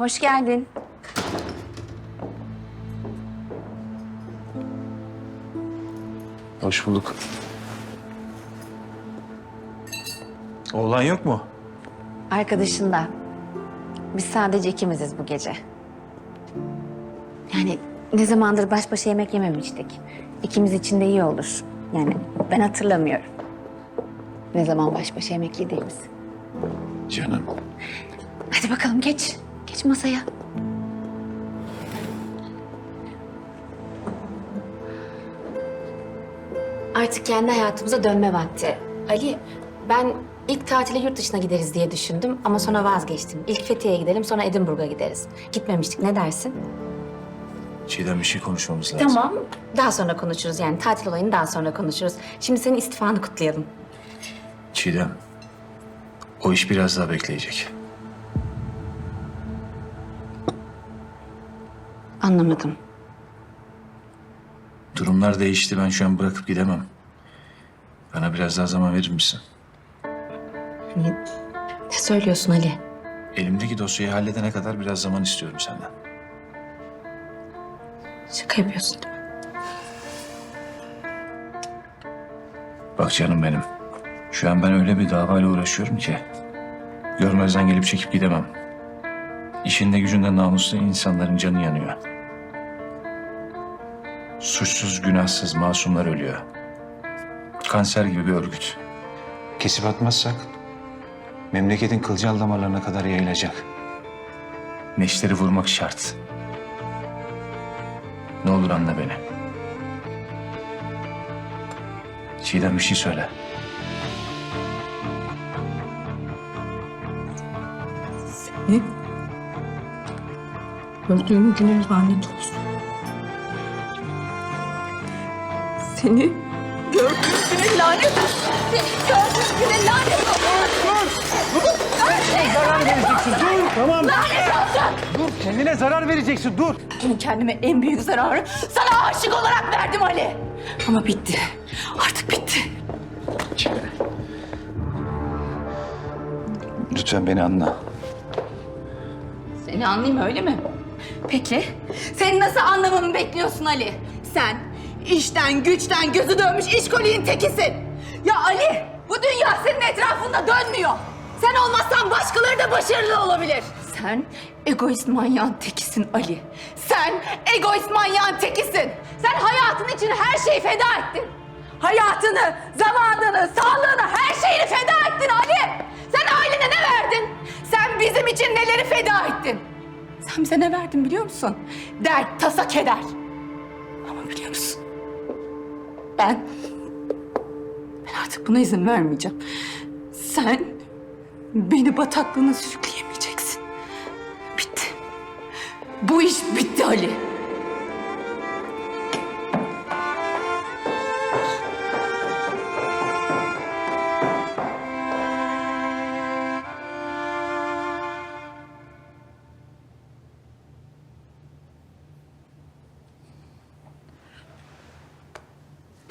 Hoş geldin. Hoş bulduk. Oğlan yok mu? Arkadaşında. Biz sadece ikimiziz bu gece. Yani ne zamandır baş başa yemek yememiştik. İkimiz için de iyi olur. Yani ben hatırlamıyorum. Ne zaman baş başa yemek yediğimiz. Canım. Hadi bakalım geç. Geç masaya. Artık kendi hayatımıza dönme vakti. Ali, ben ilk tatile yurt dışına gideriz diye düşündüm ama sonra vazgeçtim. İlk Fethiye'ye gidelim sonra Edinburgh'a gideriz. Gitmemiştik ne dersin? Çiğdem bir şey konuşmamız lazım. Tamam. Daha sonra konuşuruz yani tatil olayını daha sonra konuşuruz. Şimdi senin istifanı kutlayalım. Çiğdem. O iş biraz daha bekleyecek. Anlamadım. Durumlar değişti. Ben şu an bırakıp gidemem. Bana biraz daha zaman verir misin? Ne, ne söylüyorsun Ali? Elimdeki dosyayı halledene kadar biraz zaman istiyorum senden. Şaka yapıyorsun değil mi? Bak canım benim. Şu an ben öyle bir davayla uğraşıyorum ki. Görmezden gelip çekip gidemem. İşinde gücünde namuslu insanların canı yanıyor. Suçsuz, günahsız masumlar ölüyor. Kanser gibi bir örgüt. Kesip atmazsak memleketin kılcal damarlarına kadar yayılacak. Neşleri vurmak şart. Ne olur anla beni. Çiğdem bir şey söyle. Ne? Öldüğüm güne lanet olsun. Seni gördüğüm güne lanet olsun. Seni gördüğüm güne lanet olsun. zarar vereceksin. Dur. Tamam. Dur. Kendine zarar vereceksin. Dur. Ben kendime en büyük zararı sana aşık olarak verdim Ali. Ama bitti. Artık bitti. Lütfen beni anla. Seni anlayayım öyle mi? Peki, senin nasıl anlamamı bekliyorsun Ali? Sen işten güçten gözü dönmüş işkolinin tekisin. Ya Ali, bu dünya senin etrafında dönmüyor. Sen olmazsan başkaları da başarılı olabilir. Sen egoist manyağın tekisin Ali. Sen egoist manyağın tekisin. Sen hayatın için her şeyi feda ettin. Hayatını, zamanını, sağlığını, her şeyini feda ettin Ali. Sen ailene ne verdin? Sen bizim için neleri feda ettin? Sen bize ne verdin biliyor musun? Dert, tasa, keder. Ama biliyor musun? Ben... Ben artık buna izin vermeyeceğim. Sen beni bataklığına sürükleyemeyeceksin. Bitti. Bu iş bitti Ali.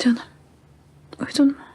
Canım, uyudun mu?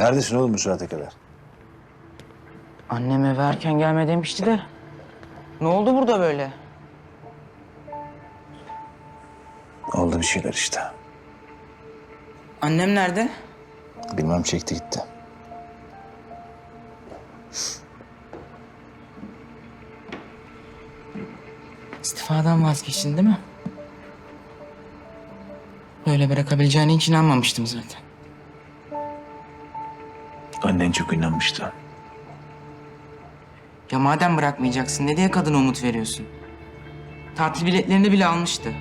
Neredesin oğlum bu saate kadar? Annem eve erken gelme demişti de. Ne oldu burada böyle? Oldu bir şeyler işte. Annem nerede? Bilmem çekti gitti. İstifadan vazgeçtin değil mi? Böyle bırakabileceğine hiç inanmamıştım zaten. Anne Ben de en çok inanmıştım. Ya madem bırakmayacaksın ne diye kadına umut veriyorsun? Tatil biletlerini bile almıştı.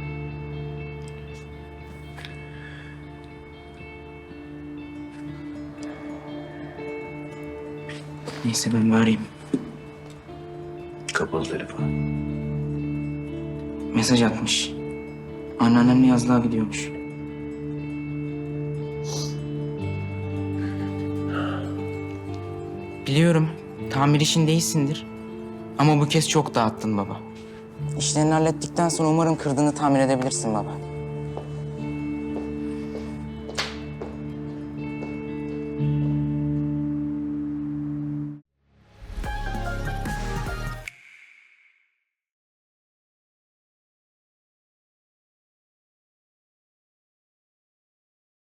Neyse ben bir arayayım. Kapalı telefon. Mesaj atmış. Anneannemle yazlığa gidiyormuş. Biliyorum tamir işindeyisindir. Ama bu kez çok dağıttın baba. İşlerini hallettikten sonra umarım kırdığını tamir edebilirsin baba.